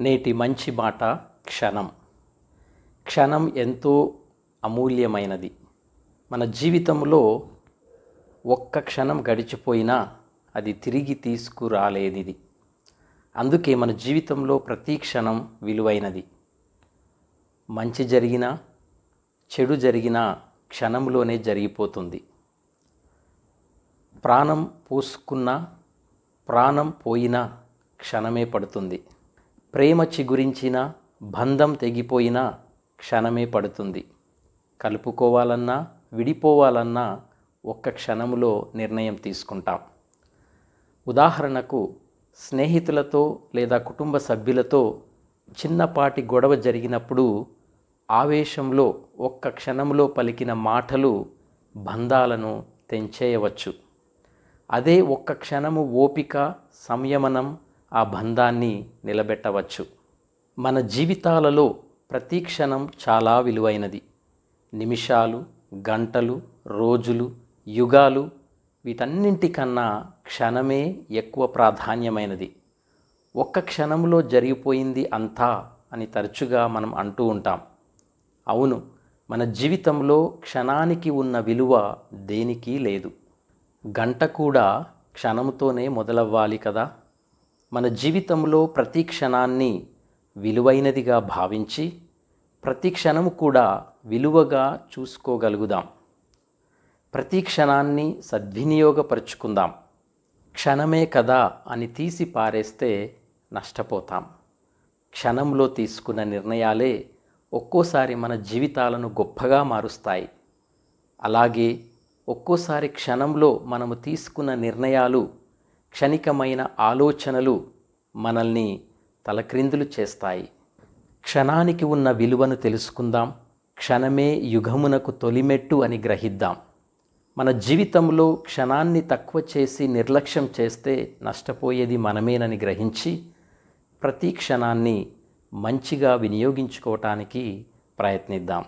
నేటి మంచి మాట క్షణం. క్షణం ఎంతో అమూల్యమైనది. మన జీవితంలో ఒక్క క్షణం గడిచిపోయినా అది తిరిగి తీసుకురాలేనిది. అందుకే మన జీవితంలో ప్రతి క్షణం విలువైనది. మంచి జరిగినా చెడు జరిగినా క్షణంలోనే జరిగిపోతుంది. ప్రాణం పోసుకున్నా ప్రాణం పోయినా క్షణమే పడుతుంది. ప్రేమ చిగురించిన బంధం తెగిపోయినా క్షణమే పడుతుంది. కలుపుకోవాలన్నా విడిపోవాలన్నా ఒక్క క్షణంలో నిర్ణయం తీసుకుంటాం. ఉదాహరణకు స్నేహితులతో లేదా కుటుంబ సభ్యులతో చిన్నపాటి గొడవ జరిగినప్పుడు ఆవేశంలో ఒక్క క్షణంలో పలికిన మాటలు బంధాలను తెంచేయవచ్చు. అదే ఒక్క క్షణము ఓపిక సంయమనం ఆ బంధాన్ని నిలబెట్టవచ్చు. మన జీవితాలలో ప్రతి క్షణం చాలా విలువైనది. నిమిషాలు గంటలు రోజులు యుగాలు వీటన్నింటికన్నా క్షణమే ఎక్కువ ప్రాధాన్యమైనది. ఒక్క క్షణంలో జరిగిపోయింది అంతా అని తరచుగా మనం అంటూ ఉంటాం. అవును మన జీవితంలో క్షణానికి ఉన్న విలువ దేనికి లేదు. గంట కూడా క్షణంతోనే మొదలవ్వాలి కదా? మన జీవితంలో ప్రతి క్షణాన్ని విలువైనదిగా భావించి ప్రతి క్షణము కూడా విలువగా చూసుకోగలుగుదాం. ప్రతి క్షణాన్ని సద్వినియోగపరుచుకుందాం. క్షణమే కదా అని తీసి పారేస్తే నష్టపోతాం. క్షణంలో తీసుకున్న నిర్ణయాలే ఒక్కోసారి మన జీవితాలను గొప్పగా మారుస్తాయి. అలాగే ఒక్కోసారి క్షణంలో మనము తీసుకున్న నిర్ణయాలు క్షణికమైన ఆలోచనలు మనల్ని తలక్రిందులు చేస్తాయి. క్షణానికి ఉన్న విలువను తెలుసుకుందాం. క్షణమే యుగమునకు తొలిమెట్టు అని గ్రహిద్దాం. మన జీవితంలో క్షణాన్ని తక్కువ చేసి నిర్లక్ష్యం చేస్తే నష్టపోయేది మనమేనని గ్రహించి ప్రతి క్షణాన్ని మంచిగా వినియోగించుకోవటానికి ప్రయత్నిద్దాం.